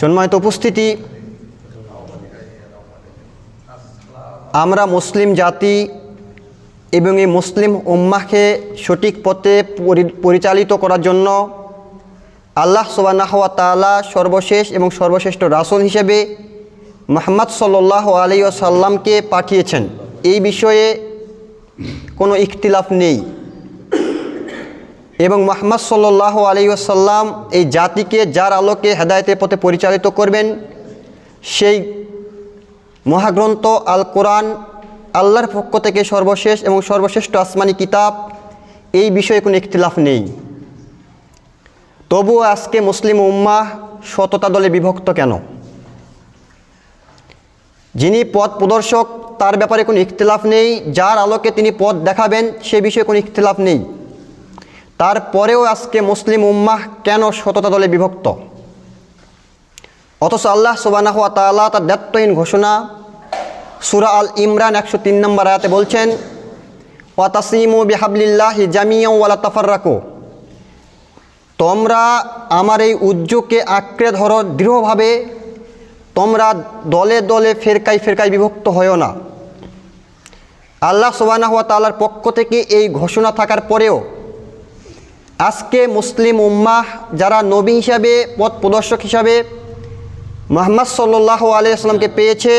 সম্মানিত উপস্থিতি। আমরা মুসলিম জাতি এবং এই মুসলিম উম্মাকে সঠিক পথে পরিচালিত করার জন্য আল্লাহ সুবাহ তাআলা সর্বশেষ এবং সর্বশ্রেষ্ঠ রাসূল হিসেবে মোহাম্মদ সাল্লাহ আলী সাল্লামকে পাঠিয়েছেন। এই বিষয়ে কোনো ইখতিলাফ নেই। এবং মোহাম্মদ সাল্লাহ আলী সাল্লাম এই জাতিকে, যার আলোকে হেদায়তের পথে পরিচালিত করবেন, সেই মহাগ্রন্থ আল কোরআন আল্লাহর পক্ষ থেকে সর্বশেষ এবং সর্বশ্রেষ্ঠ আসমানি কিতাব, এই বিষয়ে কোনো ইখতিলাফ নেই। তবুও আজকে মুসলিম উম্মাহ সততা দলে বিভক্ত কেন? যিনি পথ প্রদর্শক, তার ব্যাপারে কোনো ইখতিলাফ নেই, যার আলোকে তিনি পথ দেখাবেন, সে বিষয়ে কোনো ইখতিলাফ নেই। তারপরেও আজকে মুসলিম উম্মাহ কেন সততা দলে বিভক্ত? অথচ আল্লাহ সুবানাহ তাআলা তার দায়িত্বহীন ঘোষণা সুরা আল ইমরান একশো তিন নম্বর আয়াতে বলছেন ওয়াতাসিমু বিহাবলিল্লাহি জামিয়া ওয়ালা তাফাররাকু। তোমরা আমার এই উজ্জকে আঁকড়ে ধরো দৃঢ়ভাবে, তোমরা দলে দলে ফেরকাই ফেরকাই বিভক্ত হয়েও না। আল্লাহ সুবানাহ তাআলার পক্ষ থেকে এই ঘোষণা থাকার পরেও আজকে মুসলিম উম্মাহ যারা নবী হিসাবে, পথ প্রদর্শক হিসাবে মোহাম্মদ সাল্লাহ আলিয়াস্লামকে পেয়েছে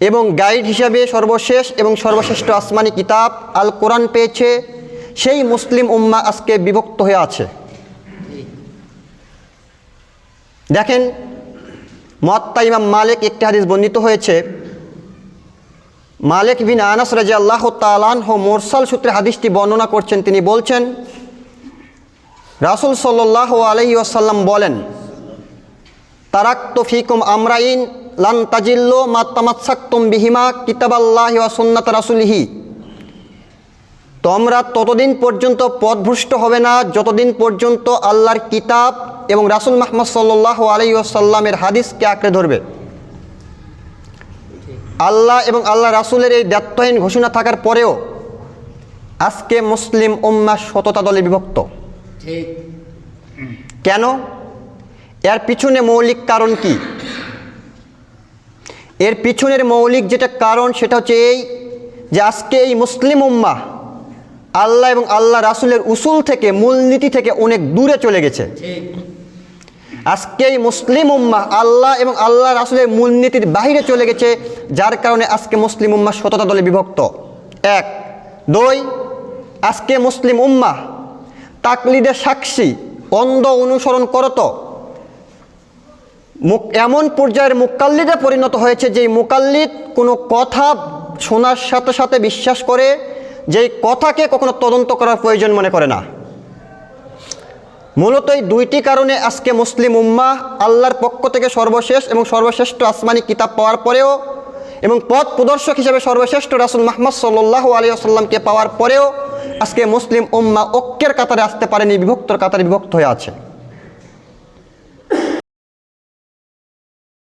এবং গাইড হিসাবে সর্বশেষ এবং সর্বশ্রেষ্ঠ আসমানি কিতাব আল কোরআন পেয়েছে, সেই মুসলিম উম্মা আজকে বিভক্ত হয়ে আছে। দেখেন মত্তা ইমাম মালিক একটি হাদিস বর্ণিত হয়েছে। মালিক বিন আনাস রাজি আল্লাহ তালান তালানহ মোরসাল সূত্রে হাদিসটি বর্ণনা করছেন। তিনি বলছেন রাসুল সাল্লাহ আলহি আসাল্লাম বলেন, তারাক্ত ফিকুম আমরাইন লান তাজিল্লো মা তামাচ্ছাক্তুম বিহিমা কিতাবাল্লাহ সুন্নাত রাসুলিহি। তোমরা ততদিন পর্যন্ত পথভ্রষ্ট হবে না, যতদিন পর্যন্ত আল্লাহর কিতাব এবং রাসুল মাহমদ সাল্লাহ আলাই সাল্লামের হাদিসকে আঁকড়ে ধরবে। আল্লাহ এবং আল্লাহ রাসুলের এই দায়িত্বহীন ঘোষণা থাকার পরেও আজকে মুসলিম উম্মা শততা দলে বিভক্ত। ঠিক কেন? এর পিছনে মৌলিক কারণ কি? এর পিছনের মৌলিক যেটা কারণ সেটা হচ্ছে এই যে আজকে এই মুসলিম উম্মা আল্লাহ এবং আল্লাহ রাসুলের উসুল থেকে মূলনীতি থেকে অনেক দূরে চলে গেছে। আজকে এই মুসলিম উম্মা আল্লাহ এবং আল্লাহ রাসুলের মূলনীতির বাহিরে চলে গেছে যার কারণে আজকে মুসলিম উম্মা শততা দলে বিভক্ত। এক। দুই আজকে মুসলিম উম্মা তাকলিদের সাক্ষী, অন্ধ অনুসরণ করত। এমন পর্যায়ের মুকাল্লিদে পরিণত হয়েছে যে মুকাল্লিদ কোনো কথা শোনার সাথে সাথে বিশ্বাস করে, যেই কথাকে কখনো তদন্ত করার প্রয়োজন মনে করে না। মূলত এই দুইটি কারণে আজকে মুসলিম উম্মাহ আল্লাহর পক্ষ থেকে সর্বশেষ এবং সর্বশ্রেষ্ঠ আসমানি কিতাব পাওয়ার পরেও এবং পথ প্রদর্শক হিসেবে সর্বশ্রেষ্ঠ রাসুল মাহমদ সাল্লাহ আলী আসাল্লামকে পাওয়ার পরেও আজকে মুসলিম উম্মা ঐক্যের কাতারে আসতে পারেনি বিভক্তর কাতারে বিভক্ত হয়ে আছে।